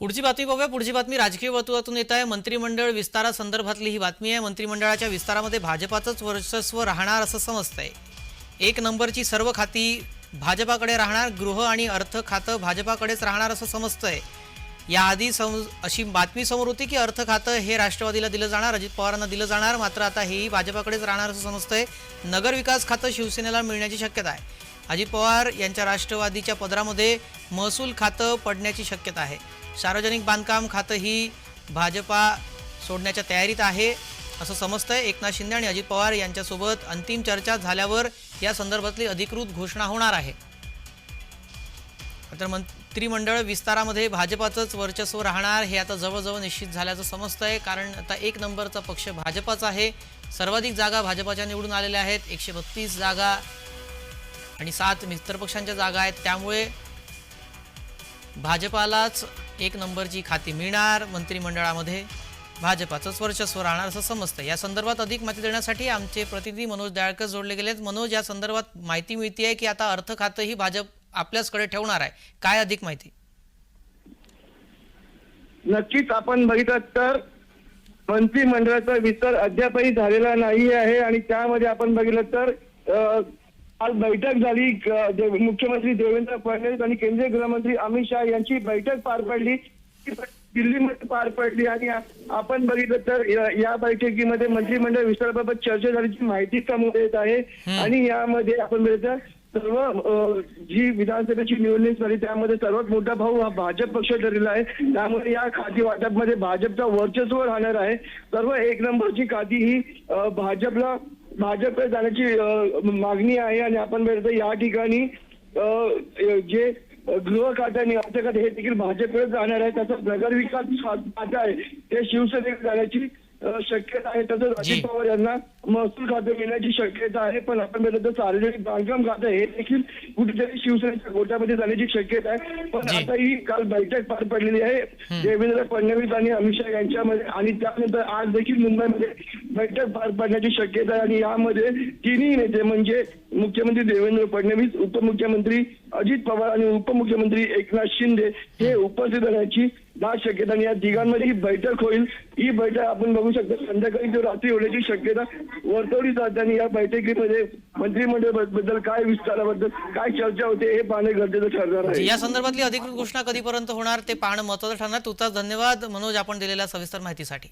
पुढची बातमी बघूया. पुढची बातमी राजकीय वर्तुळातून येत आहे. मंत्रिमंडळ विस्तारासंदर्भातली ही बातमी आहे. मंत्रिमंडळाच्या विस्तारामध्ये भाजपाचंच वर्चस्व राहणार असं समजतंय. एक नंबरची सर्व खाती भाजपाकडे राहणार गृह आणि अर्थ खातं भाजपाकडेच राहणार असं समजतंय. याआधी सम अशी बातमी समोर होती की अर्थ खातं हे राष्ट्रवादीला दिलं जाणार अजित पवारांना दिलं जाणार मात्र आता हेही भाजपाकडेच राहणार असं समजतंय. नगरविकास खातं शिवसेनेला मिळण्याची शक्यता आहे. अजित पवार यांच्या राष्ट्रवादीच्या पदरामध्ये महसूल खातं पडण्याची शक्यता आहे. सार्वजनिक बांधकाम खातं ही भाजपा सोडण्याच्या तयारीत आहे असं समजतंय. एकनाथ शिंदे आणि अजित पवार यांच्यासोबत अंतिम चर्चा झाल्यावर या संदर्भातली अधिकृत घोषणा होणार आहे. तर मंत्रिमंडळ विस्तारामध्ये भाजपाचंच वर्चस्व राहणार हे आता जवळजवळ निश्चित झाल्याचं समजतंय कारण आता एक नंबरचा पक्ष भाजपाचा आहे. सर्वाधिक जागा भाजपाच्या निवडून आलेल्या आहेत. एकशे बत्तीस जागा आणि सात मित्रपक्षांच्या जागा आहेत. त्यामुळे भाजपालाच एक नंबरची खाती मिळणार मंत्रिमंडळामध्ये. भाजपाचंच वर्चस्व राहणार असं समजतं या संदर्भात अधिक माहिती देण्यासाठी आमचे प्रतिनिधी मनोज दयाळकर जोडले गेलेत. मनोज या संदर्भात माहिती मिळते आहे की आता अर्थ खातंही भाजप आपल्याचकडे ठेवणार आहे. काय अधिक माहिती? नक्कीच आपण बघितलं तर मंत्रिमंडळाचा विस्तार अद्यापही झालेला नाही आहे. आणि त्यामध्ये आपण बघितलं तर आज बैठक झाली मुख्यमंत्री देवेंद्र फडणवीस आणि केंद्रीय गृहमंत्री अमित शहा यांची बैठक पार पडली. दिल्लीमध्ये पार पडली आणि आपण बघितलं तर या- बैठकीमध्ये मंत्रिमंडळ विस्ताराबाबत चर्चा झाल्याची माहिती समोर येत आहे. आणि यामध्ये आपण बघितलं सर्व जी विधानसभेची निवडणूक झाली त्यामध्ये सर्वात मोठा भाऊ हा भाजप पक्ष ठरलेला आहे. त्यामुळे या खाती वाटपमध्ये भाजपचा वर्चस्व राहणार आहे. सर्व एक नंबरची खाती ही भाजपला भाजपकडे जाण्याची मागणी आहे आणि आपण बघितलं या ठिकाणी जे गृह खातं आणि अर्थ हे देखील भाजपकडे जाणार आहे. त्याचा नगर विकास खातं आहे. ते शिवसेनेकडे जाण्याची शक्यता आहे तसंच. अजित पवार यांना महसूल खातं मिळण्याची शक्यता आहे पण आपण बघितलं तर सार्वजनिक बांधकाम खातं हे देखील कुठेतरी शिवसेनेच्या गोट्यामध्ये जाण्याची शक्यता आहे पण. आता ही काल बैठक पार पडलेली आहे देवेंद्र फडणवीस आणि अमित शहा यांच्यामध्ये आणि त्यानंतर आज देखील मुंबईमध्ये बैठक पार पडण्याची शक्यता आहे आणि यामध्ये तिन्ही नेते म्हणजे मुख्यमंत्री देवेंद्र फडणवीस उपमुख्यमंत्री अजित पवार आणि उपमुख्यमंत्री एकनाथ शिंदे हे उपस्थित राहण्याची दाट शक्यता आणि या तिघांमध्ये ही बैठक होईल. ही बैठक आपण बघू शकतो. संध्याकाळी जो रात्री होण्याची शक्यता वर्तवली जाते आणि या बैठकीमध्ये मंत्रिमंडळबद्दल काय विस्ताराबद्दल काय चर्चा होते हे पाहणे गरजेचं ठरणार आहे. या संदर्भातली अधिकृत घोषणा कधीपर्यंत होणार ते पाहणं महत्वाचं ठरणार. तुझा धन्यवाद. मनोज आपण दिलेल्या सविस्तर माहितीसाठी.